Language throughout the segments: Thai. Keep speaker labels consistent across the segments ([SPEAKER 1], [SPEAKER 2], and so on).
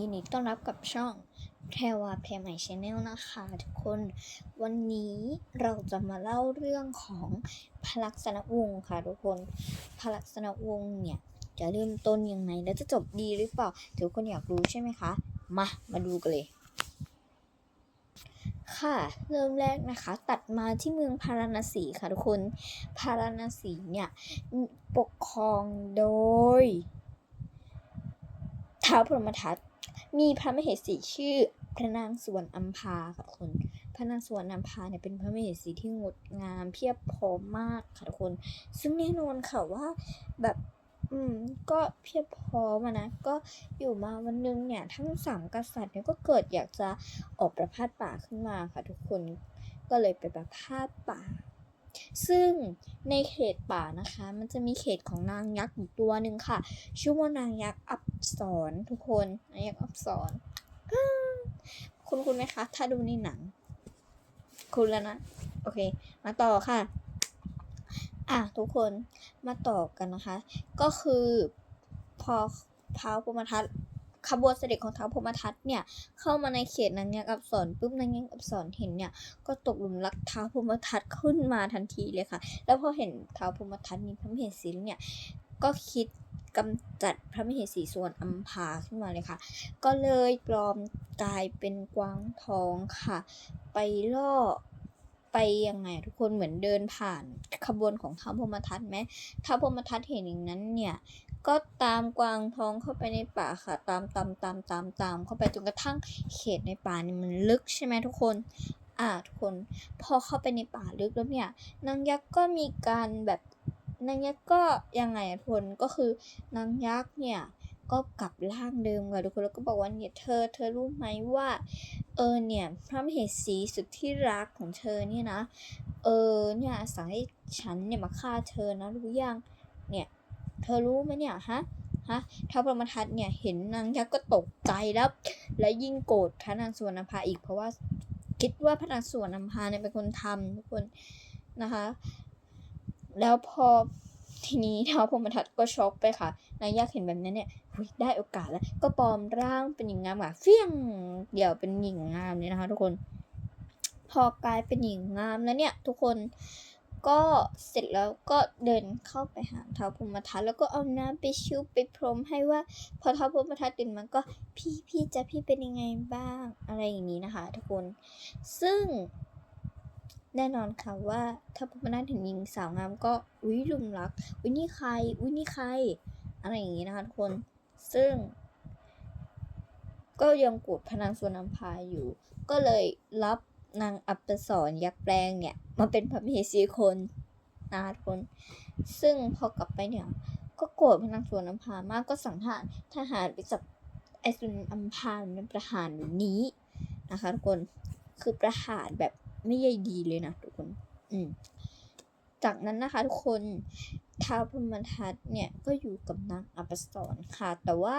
[SPEAKER 1] ยินดีต้อนรับกับช่องแพรวาแพรใหม่ชาแนลนะคะทุกคน วันนี้เราจะมาเล่าเรื่องของพลักษณวงศ์ค่ะทุกคน พลักษณวงศ์เนี่ยจะเริ่มต้นยังไงและจะจบดีหรือเปล่าทุกคนอยากรู้ใช่ไหมคะ มา มาดูกันเลย ค่ะ เริ่มแรกนะคะ ตัดมาที่เมืองพาราณสีค่ะทุกคน พาราณสีเนี่ยปกครองโดยท้าวพรหมทัต มีพระมเหสีชื่อพระนางสวรรณอัมพาค่ะทุกคน พระนางสวรรณอัมพาเนี่ยเป็นพระมเหสีที่งดงามเพียบพร้อมมากค่ะทุกคน ซึ่งแน่นอนค่ะว่าแบบอืมก็เพียบพร้อมนะ ก็อยู่มาวันหนึงเนี่ย ทั้งสามกษัตริย์เนี่ยก็เกิดอยากจะออกประพาสป่าขึ้นมาค่ะทุกคน ก็เลยไปประพาสป่า ซึ่งในเขตป่านะคะ มันจะมีเขตของนางยักษ์อยู่ตัวหนึ่งค่ะ ชื่อว่านางยักษ์อับสรทุกคนนางยักษ์อับสอ้าวคุณคุณไหมคะ ถ้าดูในหนัง คุณแล้วนะ โอเค มาต่อค่ะอะทุกคนมาต่อกันนะคะ ก็คือพอท้าวพรหมทัต ขบวนเสด็จของท้าวพรหมทัตเนี่ยเข้ามาในเขตนางยักษ์อับสรปุ๊บนางยักษ์อับสรเห็นเนี่ยก็ตกหลุมรักท้าวพรหมทัตขึ้นมาทันทีเลยค่ะ แล้วพอเห็นท้าวพรหมทัตมีพระมเหสีเนี่ยก็คิดกำจัดพระมเหสีส่วนอัมพาขึ้นมาเลยค่ะ ก็เลยปลอมกลายเป็นกวางทองค่ะ ไปล่อไปยังไงทุกคนเหมือนเดินผ่านขบวนของท้าวพรหมทัตไหมท้าวพรหมทัตเห็นอย่างนั้นเนี่ย ก็ตามกวางท้องเข้าไปในป่าค่ะ ตามตามตามตามตามเข้าไปจนกระทั่งเขตในป่านี่มันลึกใช่ไหมทุกคน อ่าทุกคน พอเข้าไปในป่าลึกแล้วเนี่ยนางยักษ์ก็มีการแบบนางยักษ์ก็ยังไงทุกคนก็คือนางยักษ์เนี่ยก็กลับร่างเดิมค่ะทุกคนแล้วก็บอกว่าเนี่ยเธอเธอรู้ไหมว่าเออเนี่ยพระมเหสีสุดที่รักของเธอเนี่ยนะเออเนี่ยสั่งให้ฉันเนี่ยมาฆ่าเธอนะรู้ยังเนี่ย ธอรู้ไหมเนี่ยฮะฮะท้าวพรหมทัตเนี่ยเห็นนางยักษ์ก็ตกใจแล้ว และยิ่งโกรธพระนางสุวรรณภาอีกเพราะว่าคิดว่าพระนางสุวรรณภาเนี่ยเป็นคนทำทุกคนนะคะ แล้วพอทีนี้ท้าวพรมทัตก็ช็อกไปค่ะ นางยักษ์เห็นแบบนั้นเนี่ยได้โอกาสแล้ว ก็ปลอมร่างเป็นหญิงงามค่ะเฟี้ยงเดี๋ยวเป็นหญิงงามเลยนะคะ ทุกคน พอกลายเป็นหญิงงามแล้วเนี่ย ทุกคน ก็เสร็จแล้วก็เดินเข้าไปหาท้าวพรหมทัตแล้วก็เอาน้ำไปชุบไปพรมให้ว่า พอท้าวพรหมทัตตื่นมาก็พี่พี่จะพี่เป็นยังไงบ้างอะไรอย่างนี้นะคะทุกคน ซึ่งแน่นอนค่ะว่าถ้าพรหมทัตเห็นหญิงสาวงามก็อุ้ยลุมรักอุ้ยนี่ใครอุ้ยนี่ใคร อะไรอย่างนี้นะคะทุกคน ซึ่ง ก็ยังกรธพนางสุวรรณภาอยู่ ก็เลยรับ นางอัปสรยักษ์แปลงเนี่ย มาเป็นพระมเหสีคนนะคะทุกคนซึ่งพอกลับไปเนี่ย ก็โกรธพระนางสุวรรณภามากก็สั่งทหารทหารไปจับไอสุวรรณอัมพาเป็นประหารแบบนี้นะคะทุกคนคือประหารแบบไม่ใยดีเลยนะทุกคน อืมจากนั้นนะคะทุกคนท้าวพรหมทัตเนี่ยก็อยู่กับนางอัปสรค่ะ แต่ว่า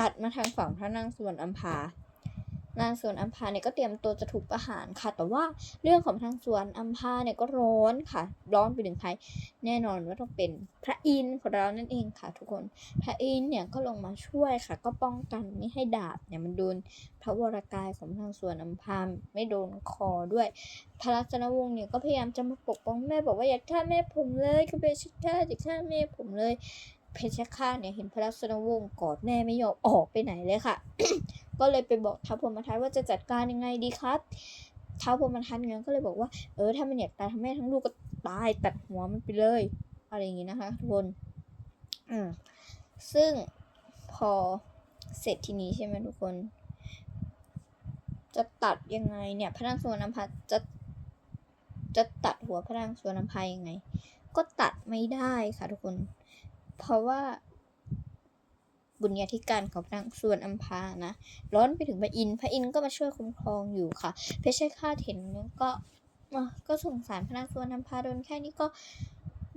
[SPEAKER 1] ตัดมาทางฝั่งพระนางสวนอัมพา นางสวนอัมพาเนี่ยก็เตรียมตัวจะถูกประหารค่ะ แต่ว่าเรื่องของทางสวนอัมพาเนี่ยก็ร้อนค่ะ ร้อนไปถึงใครแน่นอนว่าต้องเป็นพระอินทร์ของเรานั่นเองค่ะ ทุกคน พระอินทร์เนี่ยก็ลงมาช่วยค่ะ ก็ป้องกันไม่ให้ดาบเนี่ยมันโดนพระวรากายของทางสวนอัมพาไม่โดนคอด้วย พระลักษณวงศ์เนี่ยก็พยายามจะมาปกป้องแม่บอกว่าอย่าฆ่าแม่ผมเลยก็เป็นชิฆ่าอย่าฆ่าแม่ผมเลยเพชฌฆาตเนี่ยเห็นพระลักษณวงศ์กอดแม่ไม่ยอมออกไปไหนเลยค่ะ ก็เลยไปบอกท้าวพรหมทัตว่าจะจัดการยังไงดีครับท้าวพรหมทัตเนี่ยก็เลยบอกว่าเออถ้ามันอยากตายทั้งแม่ทั้งลูกก็ตายตัดหัวมันไปเลย อะไรอย่างงี้นะคะทุกคนอืมซึ่งพอเสร็จทีนี้ใช่ไหมทุกคน จะตัดยังไงเนี่ยพระนางสุวรรณภาจะจะตัดหัวพระนางสุวรรณภายังไง ก็ตัดไม่ได้ค่ะทุกคน เพราะว่า บุญญาธิการของนางสุวรรณอัมพานะ ร้อนไปถึงพระอินทร์พระอินทร์ก็มาช่วยคุ้มครองอยู่ค่ะ เพชฌฆาตเห็นก็อะก็สงสารพระนางสุวรรณอัมพาโดนแค่นี้ก็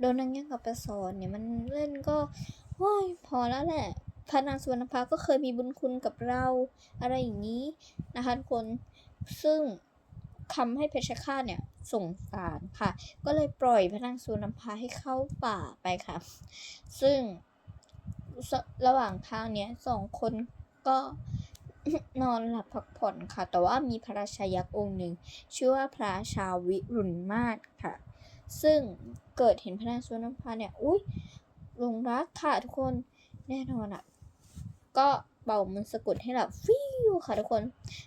[SPEAKER 1] โดนนางยักษ์กับประสอนเนี่ยมันเล่นก็โอ้ยพอแล้วแหละพระนางสุวรรณภาก็เคยมีบุญคุณกับเราอะไรอย่างนี้นะคะทุกคนซึ่งทำให้เพชฌฆาตเนี่ยสงสารค่ะ ก็เลยปล่อยพระนางสุวรรณภาให้เข้าป่าไปค่ะ ซึ่ง ระหว่างทางเนี้ยสองคนก็นอนหลับพักผ่อนค่ะ แต่ว่ามีพระราชายักษ์องค์หนึ่ง ชื่อว่าพระชาวิรุณมาศค่ะ ซึ่งเกิดเห็นพระนางสุวรรณภาเนี่ย อุ้ยหลงรักค่ะทุกคนแน่นอนอะ ก็เป่ามันสะกดให้หลับฟิวค่ะทุกคน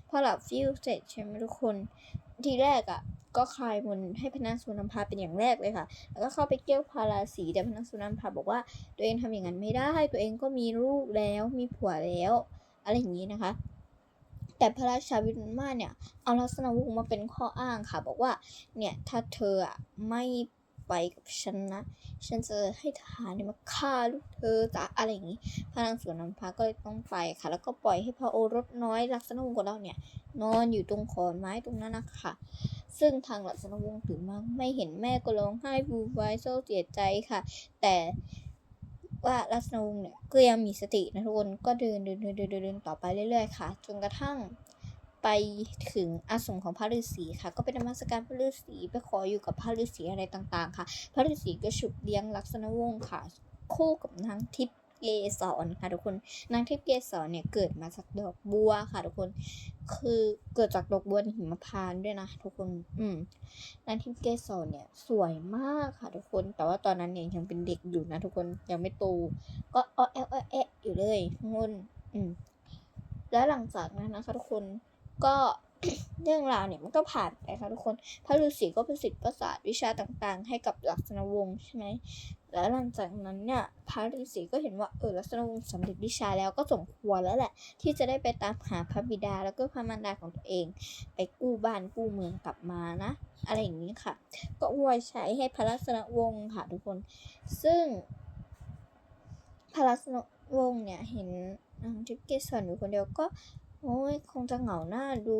[SPEAKER 1] พอหลับฟิวเสร็จใช่ไหมทุกคน ทีแรกอะ ก็คลายมนให้พระนางสุวรรณภาเป็นอย่างแรกเลยค่ะ แล้วก็เข้าไปเกี่ยวพาราสีแต่พระนางสุวรรณภาบอกว่า ตัวเองทำอย่างนั้นไม่ได้ ตัวเองก็มีลูกแล้วมีผัวแล้ว อะไรอย่างนี้นะคะ แต่พระราชาวิรุณมาเนี่ยเอาลักษณะวงศ์มาเป็นข้ออ้างค่ะ บอกว่าเนี่ยถ้าเธออะไม่ไปกับฉันนะ ฉันจะให้ทหารเนี่ยมาฆ่าลูกเธอจะอะไรอย่างนี้ พระนางสวนน้ำพาก็เลยต้องไปค่ะ แล้วก็ปล่อยให้พระโอรสน้อยลักษณะวงศ์ของเราเนี่ย นอนอยู่ตรงขอนไม้ตรงนั้นนะคะ ซึ่งทางลักษณะวงศ์ถือมาไม่เห็นแม่ก็ร้องไห้บูวายเศร้าเสียใจค่ะ แต่ว่าลักษณวงศ์เนี่ยก็ยังมีสตินะทุกคนก็เดินเดินเดินเดินเดินเดินต่อไปเรื่อยๆค่ะ จนกระทั่งไปถึงอาสมของพระฤาษีค่ะ ก็ไปนมัสการพระฤาษีไปขออยู่กับพระฤาษีอะไรต่างๆ ค่ะ พระฤาษีก็ฉุดเลี้ยงลักษณวงศ์ค่ะ คู่กับนางทิพย์ เกสรค่ะทุกคนนางทิพย์เกสรเนี่ยเกิดมาจากดอกบัวค่ะทุกคน คือเกิดจากดอกบัวในหิมพานด้วยนะทุกคน อืมนางทิพย์เกสรเนี่ยสวยมากค่ะทุกคน แต่ว่าตอนนั้นเนี่ยยังเป็นเด็กอยู่นะทุกคนยังไม่โตก็อ้อแออ้อแอะอยู่เลยทุกคนอืมแล้วหลังจากนั้นนะคะทุกคนก็ เรื่องราวเนี่ยมันก็ผ่านไปค่ะทุกคน พระฤาษีก็ประสิทธิ์ประสาทวิชาต่างๆ ให้กับลักษณะวงศ์ใช่ไหม แล้วหลังจากนั้นเนี่ยพระฤาษีก็เห็นว่าเออลักษณะวงศ์สำเร็จวิชาแล้วก็สมควรแล้วแหละ ที่จะได้ไปตามหาพระบิดาแล้วก็พระมารดาของตัวเอง ไปกู้บ้านกู้เมืองกลับมานะ อะไรอย่างนี้ค่ะ ก็อวยใชัยให้พระลักษณะวงศ์ค่ะทุกคน ซึ่ง พระลักษณะวงศ์เนี่ยเห็นนางทิพย์เกสรอยู่คนเดียวก็ โอ้ยคงจะเหงาหน้าดู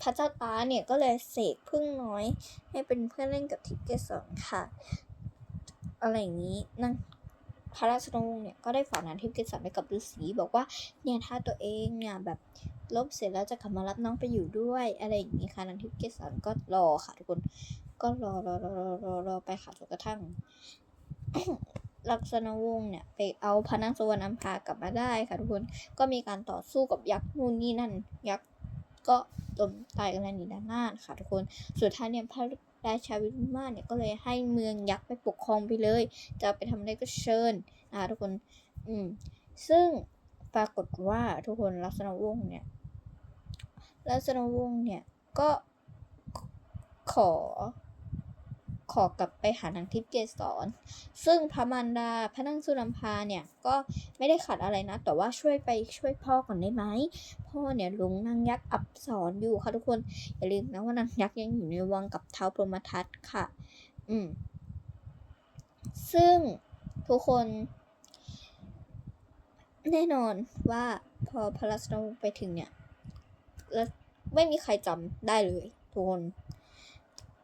[SPEAKER 1] พระเจ้าตาเนี่ยก็เลยเสกพึ่งน้อย ให้เป็นเพื่อนเล่นกับทิพย์เกสรค่ะ อะไรอย่างนี้นางพระราชวงศ์เนี่ยก็ได้ฝากนางทิพย์เกสรไปกับฤาษีบอกว่าเนี่ยถ้าตัวเองเนี่ยแบบลบเสร็จแล้วจะกลับมารับน้องไปอยู่ด้วยอะไรอย่างนี้ค่ะนางทิพย์เกสรก็รอค่ะทุกคน ก็รอรอรอรอรอไปค่ะจนกระทั่ง ลักษณะวงศ์เนี่ยไปเอาพระนางสวรรณอัมพากลับมาได้ค่ะทุกคนก็มีการต่อสู้กับยักษ์นู่นนี่นั่น ยักษ์ก็จมตายกันแล้วนี่ด้านหน้าค่ะทุกคนสุดท้ายเนี่ยพระราชาวิรุมาเนี่ยก็เลยให้เมืองยักษ์ไปปกครองไปเลย จะไปทำอะไรก็เชิญนะคะทุกคนอืมซึ่งปรากฏว่าทุกคนลักษณะวงศ์เนี่ยลักษณะวงศ์เนี่ยก็ขอ ขอกลับไปหานางทิพย์เกสรซึ่งพระมารดาพระนางสุนัมพาเนี่ยก็ไม่ได้ขัดอะไรนะ แต่ว่าช่วยไปช่วยพ่อก่อนได้ไหมพ่อเนี่ยหลงนางยักษ์อับสรอยู่ค่ะทุกคนอย่าลืมนะว่านางยักษ์ยังอยู่ในวังกับเท้าพรหมทัตค่ะ อืม ซึ่งทุกคน แน่นอนว่าพอพระลักษณะวงศ์ไปถึงเนี่ยแล้วไม่มีใครจำได้เลยทุกคน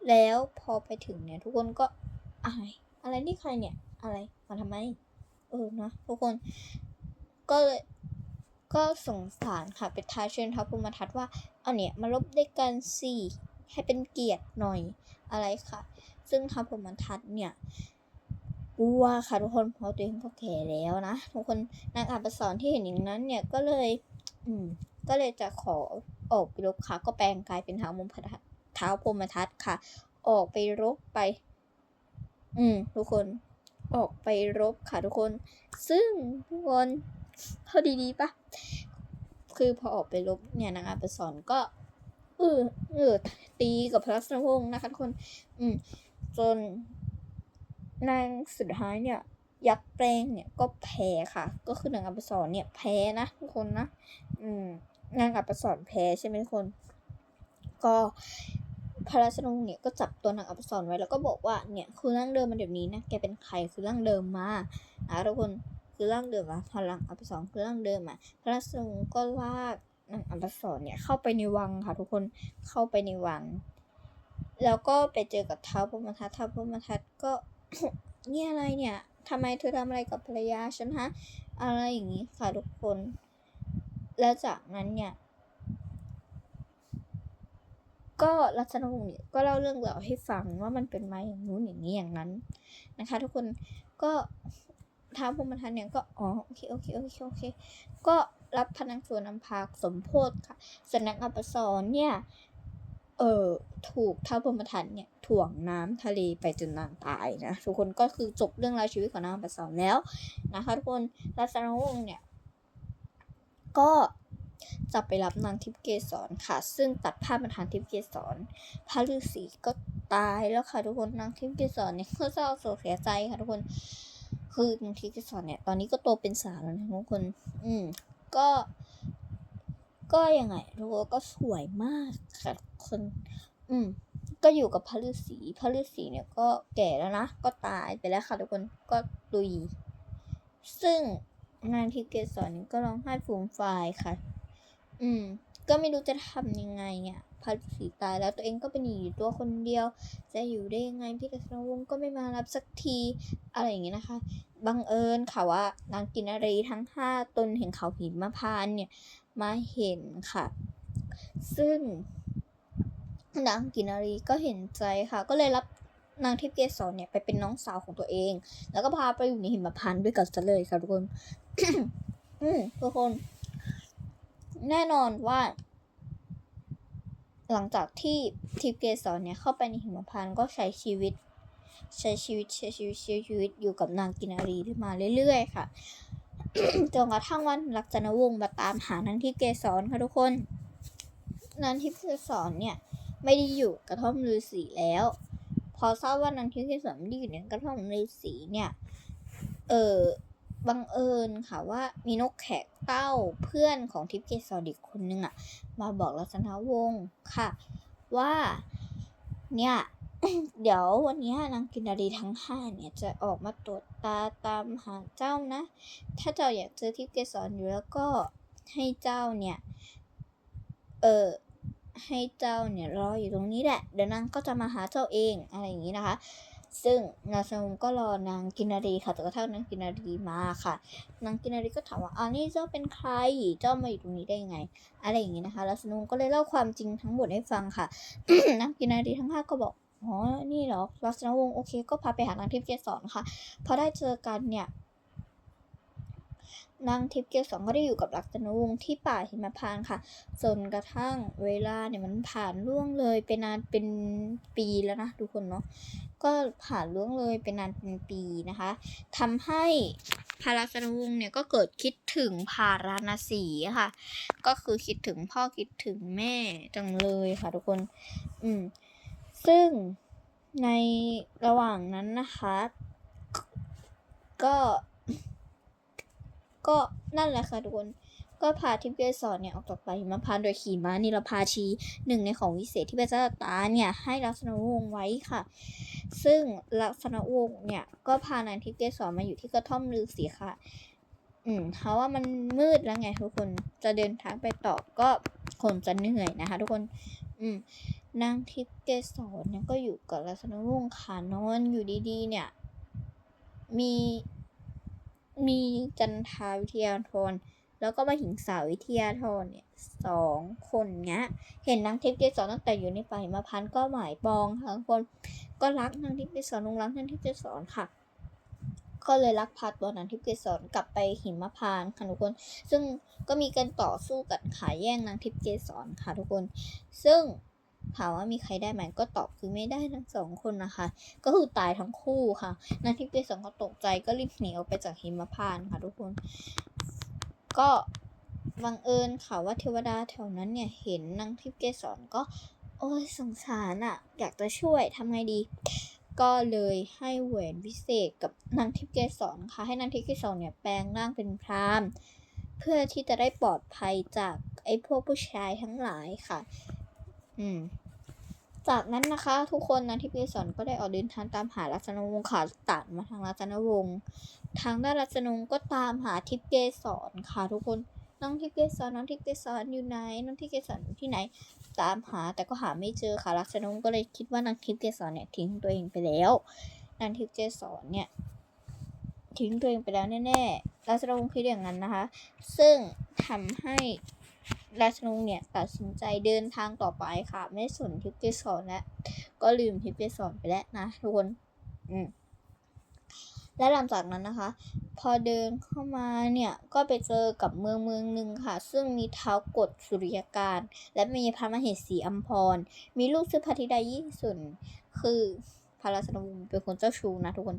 [SPEAKER 1] แล้วพอไปถึงเนี่ย ทุกคนก็อะไรอะไรนี่ใครเนี่ย อะไรมาทำไม เออนะทุกคน ก็เลยก็สงสารค่ะไปท้าเชิญท้าวพรหมทัตว่าเอาเนี่ยมาลบด้วยกันสิให้เป็นเกียรติหน่อยอะไรค่ะ ซึ่งท้าวพรหมทัตเนี่ยกลัวค่ะทุกคนเพราะตัวเองก็แก่แล้วนะทุกคนนางอับสรที่เห็นอย่างนั้นเนี่ยก็เลย อืม ก็เลยจะขอออกไปรบค่ะก็แปลงกายเป็นท้าวพรหม เท้าวพรมทัตค่ะ ออกไปรบไป อืม ทุกคน ออกไปรบค่ะทุกคน ซึ่งทุกคนพอดีๆปะคือพอออกไปรบเนี่ยนางอับสรก็เออเออตีกับพระลักษณะวงศ์นะคะทุกคน อืม จนนางสุดท้ายเนี่ย ยักษ์แปลงเนี่ยก็แพ้ค่ะ ก็คือนางอับสรเนี่ยแพ้นะทุกคนนะ อืมนางอับสรแพ้ใช่ไหมทุกคน ก็ พระราชวงเนี่ยก็จับตัวนางอับสรไว้แล้วก็บอกว่าเนี่ยคือร่างเดิมมันเดี๋ยวนี้นะแกเป็นใครคือร่างเดิมมาอะทุกคนคือร่างเดิมอะพลังอับสรคือร่างเดิมอะพระราชวงก็ลากนางอับสรเนี่ยเข้าไปในวังค่ะ ทุกคนเข้าไปในวังแล้วก็ไปเจอกับเท้าพมทัตท้าพมทัตก็เนี่ยอะไรเนี่ยทำไมเธอทำอะไรกับภรรยาฉันฮะอะไรอย่างนี้ค่ะทุกคน แล้วจากนั้นเนี่ย ก็รัชนวงศ์เนี่ยก็เล่าเรื่องราวให้ฟังว่ามันเป็นมาอย่างนู้นอย่างนี้อย่างนั้นนะคะ ทุกคนก็ท้าวพรมทันเนี่ยก็อ๋อโอเคโอเคโอเคโอเค ก็รับพนังส่วนอำพาสมโพธค่ะสนักอัปสรเนี่ยเออถูกท้าวพรมทันเนี่ยถ่วงน้ำทะเลไปจนนางตายนะทุกคนก็คือจบเรื่องราวชีวิตของนางอัปสรแล้วนะคะ ทุกคนรัตนวงศ์เนี่ยก็ จะไปรับนางทิพย์เกษรค่ะ ซึ่งตัดภาพมาทางทิพย์เกษรพระฤาษีก็ตายแล้วค่ะทุกคนนางทิพย์เกษรเนี่ยก็เศร้าโศกเสียใจค่ะทุกคน คือนางทิพย์เกษรเนี่ยตอนนี้ก็โตเป็นสาวแล้วนะทุกคน อืมก็ ก็ยังไงทุกคนก็สวยมากค่ะทุกคน อืมก็อยู่กับพระฤาษีพระฤาษีเนี่ยก็แก่แล้วนะ ก็ตายไปแล้วค่ะทุกคนก็ตุยซึ่งนางทิพย์เกษรเนี่ยก็ร้องไห้ฟูมฟายค่ะ อืม ก็ไม่รู้จะทำยังไงอะพระฤาษีตายแล้วตัวเองก็เป็นอยู่ตัวคนเดียว จะอยู่ได้ยังไงพี่กฤษณวงศ์ก็ไม่มารับสักทีอะไรอย่างเงี้ยนะคะบังเอิญค่ะว่านางกินารีทั้งห้าตนแห่งเขาหิมพานเนี่ยมาเห็นค่ะ ซึ่งนางกินารีก็เห็นใจค่ะ ก็เลยรับนางทิพย์เกษรเนี่ยไปเป็นน้องสาวของตัวเอง แล้วก็พาไปอยู่ในหิมพานต์ด้วยกันซะเลยค่ะทุกคนอืมทุกคน แน่นอนว่า หลังจากที่ทิพย์เกษรเนี่ยเข้าไปในหิมพานต์ก็ใช้ชีวิต ใช้ชีวิตใช้ชีวิตใช้ชีวิตอยู่กับนางกินารีมาเรื่อยๆค่ะจนกระทั่งวันลักษณวงศ์มาตามหานางทิพย์เกษรค่ะทุกคนนางทิพย์เกษรเนี่ยไม่ได้อยู่กระท่อมฤาษีแล้ว พอทราบว่านางทิพย์เกษรไม่ได้อยู่ในกระท่อมฤาษีเนี่ย เออ บังเอิญค่ะว่ามีนกแขกเต้าเพื่อนของทิพย์เกษรอีกคนนึงอะมาบอกลักษณวงศ์ค่ะ ว่าเนี่ยเดี๋ยววันนี้นางกินนารีทั้งห้าเนี่ยจะออกมาตรวจตาตามหาเจ้านะ ถ้าเจ้าอยากเจอทิพย์เกษรอยู่แล้วก็ให้เจ้าเนี่ย เออให้เจ้าเนี่ยรออยู่ตรงนี้แหละ เดี๋ยวนางก็จะมาหาเจ้าเองอะไรอย่างนี้นะคะ ซึ่งนาซามุมก็รอนางกินารีค่ะจนกระทั่งนางกินารีมาค่ะ นางกินารีก็ถามว่าอ่านี่เจ้าเป็นใครเจ้ามาอยู่ตรงนี้ได้ยังไง อะไรอย่างงี้นะคะแล้วสนุมก็เลยเล่าความจริงทั้งหมดให้ฟังค่ะนางกินารีทั้งห้าก็บอกอ๋อนี่เหรอลักษณะวงศ์โอเค ก็พาไปหานางทิพย์เกสรค่ะพอได้เจอกันเนี่ย นางทิพย์เกษรก็ได้อยู่กับลักษณวงศ์ที่ป่าหิมพานต์ค่ะ จนกระทั่งเวลาเนี่ยมันผ่านล่วงเลยไปนานเป็นปีแล้วนะทุกคนเนาะ ก็ผ่านล่วงเลยเป็นนานเป็นปีนะคะทำให้พาระลักษณวงศ์เนี่ยก็เกิดคิดถึงพาราณสีค่ะ ก็คือคิดถึงพ่อคิดถึงแม่จังเลยค่ะทุกคน อืม ซึ่งในระหว่างนั้นนะคะ ก็ ก็นั่นแหละค่ะทุกคน ก็พาทิพย์เกสรเนี่ยออกจากป่าหิมพานต์โดยขี่ม้านิรพาชีหนึ่งในของวิเศษที่พระเจ้าตาเนี่ยให้ลักษณะวงศ์ไว้ค่ะ ซึ่งลักษณะวงศ์เนี่ยก็พานางทิพย์เกสรมาอยู่ที่กระท่อมฤาษีค่ะ อืมเพราะว่ามันมืดแล้วไงทุกคนจะเดินทางไปต่อก็คงจะเหนื่อยนะคะ ทุกคน อืมนางทิพย์เกสรเนี่ยก็อยู่กับลักษณะวงศ์ค่ะนอนอยู่ดีๆ เนี่ย มี มีจันทาวิทยาธรแล้วก็มาหิงสาววิทยาธรเนี่ยสองคนเนี้ย เห็นนางทิพย์เกสรตั้งแต่อยู่ในป่าหิมพานต์ก็หมายปองค่ะทุกคนก็รักนางทิพย์เกสรลงรักนางทิพย์เกสรค่ะ ก็เลยลักพาตัวนางทิพย์เกสรกลับไปหิมพานต์ค่ะทุกคน ซึ่งก็มีการต่อสู้กันขายแย่งนางทิพย์เกสรค่ะทุกคน ซึ่ง ถามว่ามีใครได้ไหมก็ตอบคือไม่ได้ทั้งสองคนนะคะ ก็คือตายทั้งคู่ค่ะนางทิพย์เกสรก็ตกใจก็รีบหนีออกไปจากหิมพานต์ค่ะทุกคน ก็บังเอิญค่ะว่าเทวดาแถวนั้นเนี่ยเห็นนางทิพย์เกสรก็โอ้ยสงสารอะ่ะ อยากจะช่วยทำไงดี ก็เลยให้แหวนวิเศษกับนางทิพย์เกสรค่ะ ให้นางทิพย์เกสรเนี่ยแปลงร่างเป็นพรามเพื่อที่จะได้ปลอดภัยจากไอ้พวกผู้ชายทั้งหลายค่ะ อืม จากนั้นนะคะทุกคนนางทิพย์เกสรก็ได้ออกเดินทางตามหาลักษณวงศ์ค่ะตัดมาทางลักษณวงศ์ทางด้านลักษณวงศ์ก็ตามหาทิพย์เกสรค่ะ ทุกคนน้องทิพย์เกสรน้องทิพย์เกสรอยู่ไหนน้องทิพย์เกสรอยู่ที่ไหน ตามหาแต่ก็หาไม่เจอค่ะลักษณวงศ์ก็เลยคิดว่านางทิพย์เกสรเนี่ยทิ้งตัวเองไปแล้วนางทิพย์เกสรเนี่ยทิ้งตัวเองไปแล้วแน่ๆลักษณวงศ์คิดอย่างนั้นนะคะ ซึ่งทำให้ ราชนงศ์เนี่ยตัดสินใจเดินทางต่อไปค่ะ ไม่สนทิพย์เกสรแล้วก็ลืมทิพย์เกสรไปแล้วนะทุกคนอืมและหลังจากนั้นนะคะ พอเดินเข้ามาเนี่ยก็ไปเจอกับเมืองเมืองหนึ่งค่ะ ซึ่งมีเท้ากฎสุริยการ และมีพระมเหสีอัมพร มีลูกชื่อพระธิดายี่สุนคือพระราชวงศ์เป็นคนเจ้าชู้นะทุกคน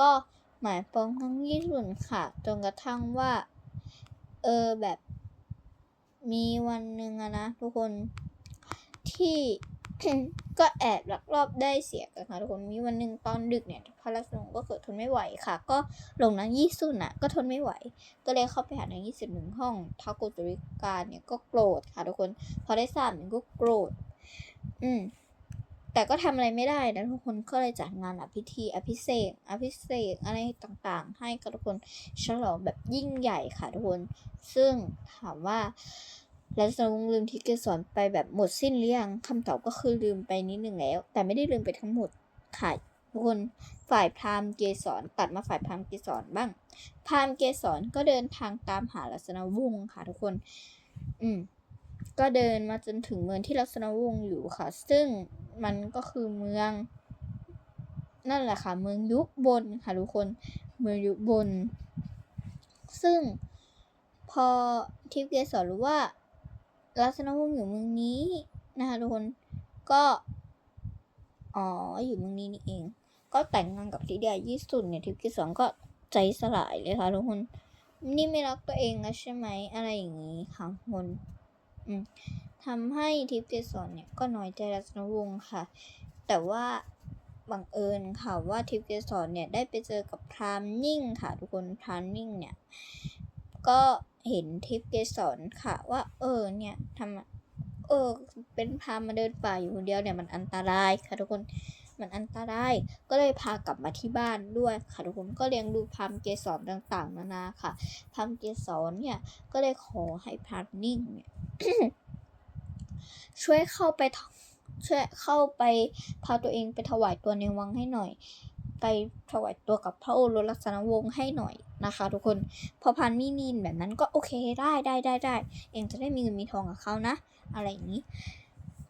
[SPEAKER 1] ก็หมายปองทั้งยี่สุนค่ะ จนกระทั่งว่า เออแบบ มีวันหนึ่งอะนะทุกคนที่ ก็แอบลักลอบได้เสียกันค่ะทุกคนมีวันหนึ่งตอนดึกเนี่ยพระราชวงศ์ก็เกิดทนไม่ไหวค่ะ ก็หลงนางยี่สุนอะก็ทนไม่ไหว ก็เลยเข้าไปหานางยี่สิบหนึ่งห้องทาโกจุริการเนี่ยก็โกรธค่ะทุกคน พอได้ทราบมันก็โกรธ อืม แต่ก็ทำอะไรไม่ได้นะทุกคนก็เลยจัดงานอภิธีอภิเษกอภิเษกอะไรต่างๆ ให้กับทุกคนฉลองแบบยิ่งใหญ่ค่ะทุกคน ซึ่งถามว่าแล้วสนุงลืมทิเกสรไปแบบหมดสิ้นหรือยังคำตอบก็คือลืมไปนิดหนึ่งแล้ว แต่ไม่ได้ลืมไปทั้งหมดค่ะทุกคนฝ่ายพราหมณ์เกสรตัดมาฝ่ายพราหมณ์เกสรบ้าง พราหมณ์เกสรก็เดินทางตามหาลักษณะวงค่ะทุกคน อืม ก็เดินมาจนถึงเมืองที่ลักษณะวงอยู่ค่ะ ซึ่งมันก็คือเมือง นั่นแหละค่ะ เมืองยุบนค่ะทุกคน เมืองยุบนซึ่งพอทิพย์เกสรรู้ว่าลักษณะวงอยู่เมืองนี้นะคะทุกคนก็อ๋ออยู่เมืองนี้นี่เอง ก็แต่งงานกับทิเดายี่สุนเนี่ยทิพย์เกสรก็ใจสลายเลยค่ะทุกคน นี่ไม่รักตัวเองแล้วใช่ไหมอะไรอย่างนี้ค่ะทุกคน ทำให้ทิพย์เกสรเนี่ยก็น้อยใจรัตนวงศ์ค่ะ แต่ว่าบังเอิญค่ะว่าทิพย์เกสรเนี่ยได้ไปเจอกับพรามนิ่งค่ะ ทุกคนพรามนิ่งเนี่ยก็เห็นทิพย์เกสรค่ะ ว่า เออเนี่ยทำเออเป็นพรามมาเดินป่าอยู่คนเดียวเนี่ยมันอันตรายค่ะทุกคน มันอันตราย ก็เลยพากลับมาที่บ้านด้วยค่ะทุกคนก็เลี้ยงดูพรามเกสรต่างๆ นานาค่ะพรามเกสรเนี่ยก็เลยขอให้พรามนิ่งเนี่ยช่วยเข้าไปช่วยเข้าไปพาตัวเองไปถวายตัวในวังให้หน่อย ไปถวายตัวกับพระโอรสลักษณะวงศ์ให้หน่อยนะคะ ทุกคนพอพันมินินแบบนั้นก็โอเคได้ได้ได้ได้เองจะได้มีเงินมีทองกับเขานะ อะไรอย่างนี้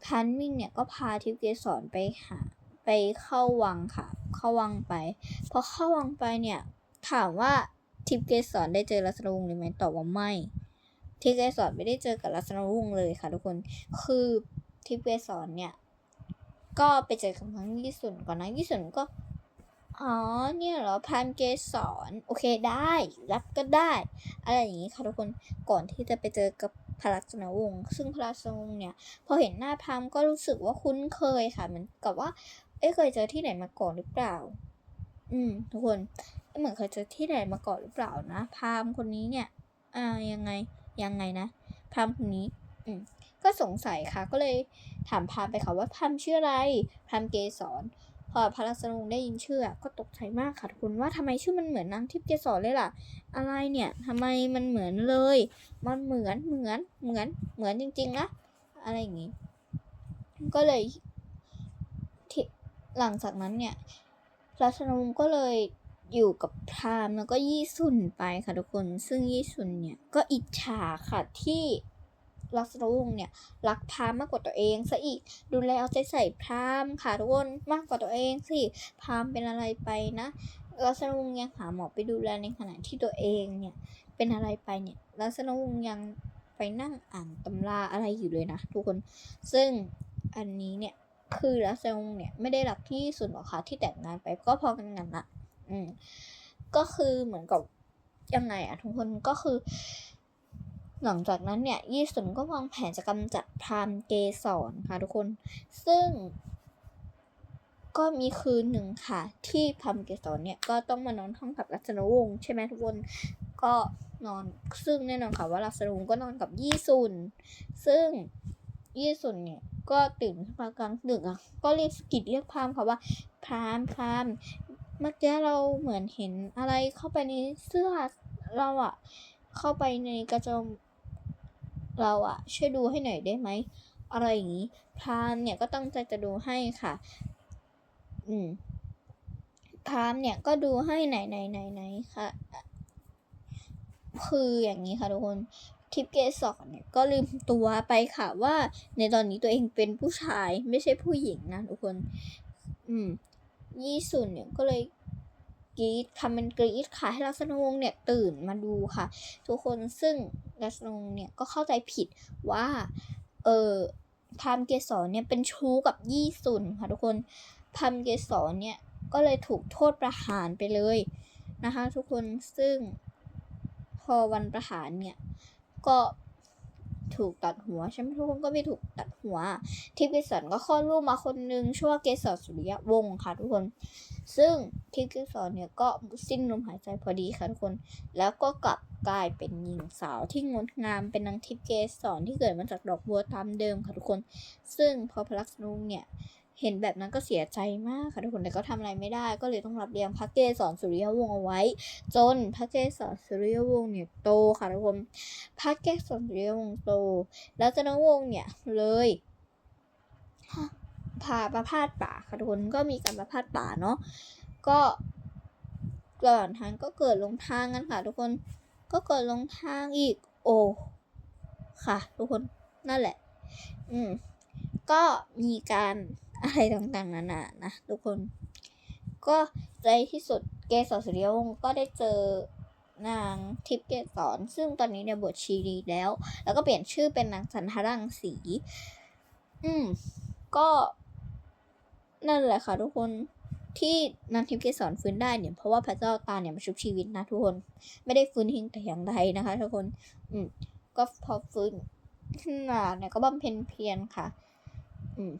[SPEAKER 1] พันมิ่งเนี่ยก็พาทิพย์เกสรไปหา ไปเข้าวังค่ะ เข้าวังไป พอเข้าวังไปเนี่ย ถามว่าทิพย์เกสรได้เจอลักษณะวงศ์หรือไม่ตอบว่าไม่ ทิพย์เกสรไม่ได้เจอกับลักษณะวงศ์เลยค่ะทุกคน คือทิพย์เกสรเนี่ย ก็ไปเจอกับทั้งยี่สุนก่อนนะยี่สุนก็อ๋อ เนี่ยเหรอพามเกสรโอเคได้ รับก็ได้ อะไรอย่างนี้ค่ะทุกคนก่อนที่จะไปเจอกับพระลักษณวงศ์ซึ่งพระลักษณวงศ์เนี่ย พอเห็นหน้าพามก็รู้สึกว่าคุ้นเคยค่ะ เหมือนกับว่า เอ้เคยเจอที่ไหนมาก่อนหรือเปล่า อืม ทุกคนเหมือนเคยเจอที่ไหนมาก่อนหรือเปล่านะพรามคนนี้เนี่ย อ่า ยังไง ยังไงนะพรามคนนี้ อืม ก็สงสัยค่ะ ก็เลยถามพรามไปค่ะว่าพรามชื่ออะไรพรามเกสร พอพระลักษณงได้ยินชื่อ ก็ตกใจมากค่ะทุกคนว่าทำไมชื่อมันเหมือนนางทิพย์เกสรเลยล่ะ อะไรเนี่ยทำไมมันเหมือนเลย มันเหมือน เหมือน เหมือน เหมือนจริงๆนะ อะไรอย่างงี้ ก็เลย หลังจากนั้นเนี่ยรัชนวงศ์ก็เลยอยู่กับพราหมณ์แล้วก็ยี่สุนไปค่ะทุกคน ซึ่งยี่สุนเนี่ยก็อิจฉาค่ะที่รัชนงเนี่ยรักพราหมณ์มากกว่าตัวเองซะอีกดูแลเอาใจใส่พราหมณ์ค่ะทุกคนมากกว่าตัวเองสิพราหมณ์เป็นอะไรไปนะรัชนงยังหาหมอไปดูแลในขณะที่ตัวเองเนี่ยเป็นอะไรไปเนี่ยรัชนงยังไปนั่งอ่านตำราอะไรอยู่เลยนะทุกคนซึ่งอันนี้เนี่ย คือรัชนวงศ์เนี่ยไม่ได้รักที่สุดหรอกค่ะที่แต่งงานไปก็พอกันงั้นละอืมก็คือเหมือนกับยังไงอะทุกคนก็คือ หลังจากนั้นเนี่ยยี่สุนก็วางแผนจะกำจัดพรามเกสรค่ะทุกคน ซึ่ง ก็มีคืนหนึ่งค่ะ ที่พรามเกสรเนี่ยก็ต้องมานอนห้องกับรัชนวงศ์ใช่ไหมทุกคนก็นอนซึ่งแน่นอนค่ะว่ารัชนวงศ์ก็นอนกับยี่สุนซึ่งยี่สุนเนี่ย ก็ตื่นขึ้นมากลางดึกอะ ก็เรียกสกิดเรียกพรามค่ะว่าพรามพรามเมื่อกี้เราเหมือนเห็นอะไรเข้าไปในเสื้อเราอะ เข้าไปในกระโจมเราอะ ช่วยดูให้หน่อยได้ไหมอะไรอย่างนี้พรามเนี่ยก็ตั้งใจจะดูให้ค่ะ อืมพรามเนี่ยก็ดูให้ไหนไหนไหนไหนค่ะ คืออย่างนี้ค่ะทุกคน ทิปเกสรเนี่ยก็ลืมตัวไปค่ะว่า ในตอนนี้ตัวเองเป็นผู้ชายไม่ใช่ผู้หญิงนะทุกคน อืมยี่สุนเนี่ยก็เลยกรีดคำเป็นกรีดค่ะให้ลักษณะวงเนี่ยตื่นมาดูค่ะ ทุกคนซึ่งลักษณะวงเนี่ยก็เข้าใจผิดว่า เออพามเกสรเนี่ยเป็นชู้กับยี่สุนค่ะทุกคนพามเกสรเนี่ยก็เลยถูกโทษประหารไปเลยนะคะ ทุกคนซึ่งพอวันประหารเนี่ย ก็ถูกตัดหัวใช่ไหมทุกคนก็ไม่ถูกตัดหัว ทิพย์เกสรก็คลอดลูกมาคนหนึ่งชื่อว่าเกสรสุริยะวงศ์ค่ะทุกคน ซึ่งทิพย์เกสรเนี่ยก็สิ้นลมหายใจพอดีค่ะทุกคน แล้วก็กลับกลายเป็นหญิงสาวที่งดงามเป็นนางทิพย์เกสรที่เกิดมาจากดอกบัวตามเดิมค่ะทุกคน ซึ่งพอพระลักษณุงเนี่ย เห็นแบบนั้นก็เสียใจมากค่ะทุกคนแต่ก็ทำอะไรไม่ได้ ก็เลยต้องรับเลี้ยงพระเกศรสุริยวงศ์เอาไว้ จนพระเกศรสุริยวงศ์เนี่ยโตค่ะทุกคนพระเกศรสุริยวงศ์โต แล้วจันวงศ์เนี่ยเลยพาประพาสป่าค่ะทุกคนก็มีการประพาสป่าเนาะก็ก่อนทางก็เกิดลงทางกันค่ะ ทุกคนก็เกิดลงทางอีกโอ้ค่ะ ทุกคนนั่นแหละ อืมก็มีการ อะไรต่างๆนานานะทุกคน ก็ในที่สุดเกสรสุริยวงศ์ก็ได้เจอนางทิพย์เกสรซึ่งตอนนี้เนี่ยบวชชีรีแล้ว แล้วก็เปลี่ยนชื่อเป็นนางจันทรังสี อืม ก็นั่นแหละค่ะทุกคนที่นางทิพย์เกสรฟื้นได้เนี่ยเพราะว่าพระเจ้าตาเนี่ยมาชุบชีวิตนะทุกคน ไม่ได้ฟื้นทิ้งแต่อย่างใดนะคะทุกคน อืม ก็พอฟื้นขึ้นมาเนี่ยก็บำเพ็ญเพียรค่ะ อืม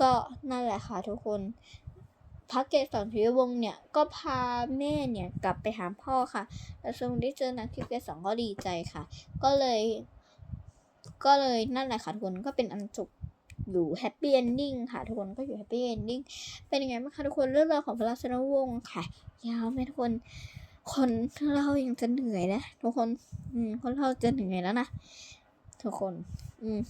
[SPEAKER 1] ก็นั่นแหละค่ะทุกคนพระเกศรสุริยวงเนี่ยก็พาแม่เนี่ยกลับไปหาพ่อค่ะแล้วทรงได้เจอนางทิพย์เกศรก็ดีใจค่ะ ก็เลย ก็เลยนั่นแหละค่ะทุกคนก็เป็นอันจบอยู่แฮปปี้เอนดิ้งค่ะทุกคนก็อยู่แฮปปี้เอนดิ้งเป็นยังไงบ้างคะทุกคนเรื่องราวของพระราชนวงศ์ค่ะ ยาวไหมทุกคน คนเรายังจะเหนื่อยนะทุกคน อืมคนเราจะเหนื่อยแล้วนะทุกคน อืม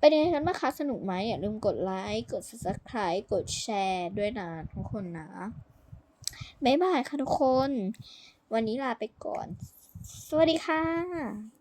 [SPEAKER 1] เป็นยังไงกันบ้างคะสนุกไหมอย่าลืมกดไลค์กด subscribe กดแชร์ด้วยนะทุกคนนะบ๊ายบายค่ะทุกคน วันนี้ลาไปก่อน สวัสดีค่ะ